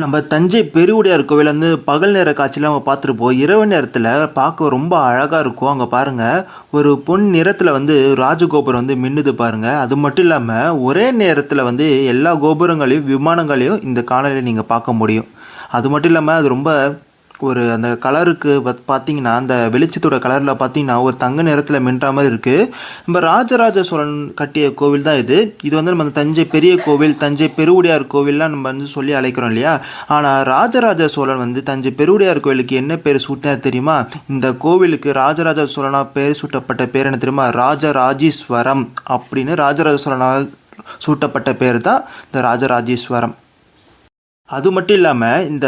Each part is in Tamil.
நம்ம தஞ்சை பெருவுடையார் கோவில் வந்து பகல் நேர காட்சியில் நம்ம பார்த்துருப்போம். இரவு நேரத்தில் பார்க்க ரொம்ப அழகாக இருக்கும். அங்கே பாருங்கள் ஒரு பொன் நிறத்தில் வந்து ராஜகோபுரம் வந்து மின்னுது பாருங்கள் அது மட்டும் இல்லாமல் ஒரே நேரத்தில் வந்து எல்லா கோபுரங்களையும் விமானங்களையும் இந்த காணொலியில் நீங்கள் பார்க்க முடியும். அது மட்டும் இல்லாமல் அது ரொம்ப ஒரு அந்த கலருக்கு பத் பார்த்தீங்கன்னா அந்த வெளிச்சத்தோட கலரில் பார்த்தீங்கன்னா ஒரு தங்க நிறத்தில் மின்ற மாதிரி இருக்குது நம்ம ராஜராஜ சோழன் கட்டிய கோவில் தான் இது. இது வந்து நம்ம அந்த தஞ்சை பெரிய கோவில் தஞ்சை பெருவுடையார் கோவில்லாம் நம்ம வந்து சொல்லி அழைக்கிறோம் இல்லையா? ஆனால் ராஜராஜ சோழன் வந்து தஞ்சை பெருவுடையார் கோவிலுக்கு என்ன பேர் சூட்டினார் தெரியுமா? இந்த கோவிலுக்கு ராஜராஜ சோழனா பேர் சூட்டப்பட்ட பேர் என்ன தெரியுமா? ராஜராஜீஸ்வரம் அப்படின்னு ராஜராஜ சோழனால் சூட்டப்பட்ட பேர் தான் இந்த ராஜராஜேஸ்வரம். அது மட்டும் இல்லாமல் இந்த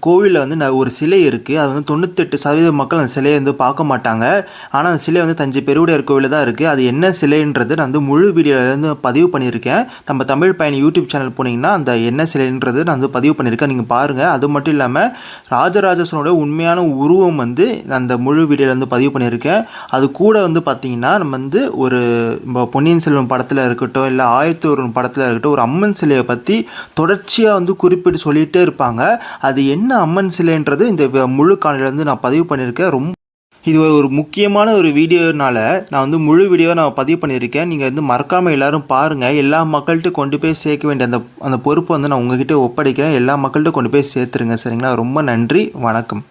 கோவிலில் வந்து ந- ஒரு சிலை இருக்குது அது வந்து தொண்ணூத்தெட்டு சதவீத மக்கள் அந்த சிலையை வந்து பார்க்க மாட்டாங்க. ஆனால் அந்த சிலை வந்து தஞ்சை பெருவுடையார் கோவிலில் தான் இருக்குது அது என்ன சிலைன்றது நான் வந்து முழு வீடியோவில் வந்து பதிவு பண்ணியிருக்கேன். நம்ம தமிழ் பயணி யூடியூப் சேனல் போனீங்கன்னா அந்த என்ன சிலைன்றது நான் வந்து பதிவு பண்ணியிருக்கேன். நீங்கள் பாருங்கள் அது மட்டும் இல்லாமல் ராஜராஜசனோட உண்மையான உருவம் வந்து நான் அந்த முழு வீடியோவில் வந்து பதிவு பண்ணியிருக்கேன். அது கூட வந்து பார்த்தீங்கன்னா நம்ம வந்து ஒரு நம்ம பொன்னியின் செல்வன் படத்தில் இருக்கட்டும் இல்லை ஆயத்தூர் படத்தில் இருக்கட்டும் ஒரு அம்மன் சிலையை பற்றி தொடர்ச்சியாக வந்து குறிப்பிட்டு சொல்லிகிட்டே இருப்பாங்க. அது என்ன அம்மன் சிலைன்றது இந்த முழு காணொலியில வந்து நான் பதிவு பண்ணியிருக்கேன். ரொம்ப இது ஒரு ஒரு முக்கியமான ஒரு வீடியோனால நான் வந்து முழு வீடியோவை நான் பதிவு பண்ணியிருக்கேன். நீங்கள் வந்து மறக்காமல் எல்லோரும் பாருங்கள் எல்லா மக்கள்கிட்ட கொண்டு போய் சேர்க்க வேண்டிய அந்த அந்த பொறுப்பை வந்து நான் உங்ககிட்ட ஒப்படைக்கிறேன். எல்லா மக்கள்கிட்ட கொண்டு போய் சேர்த்துருங்க. சரிங்களா? ரொம்ப நன்றி. வணக்கம்.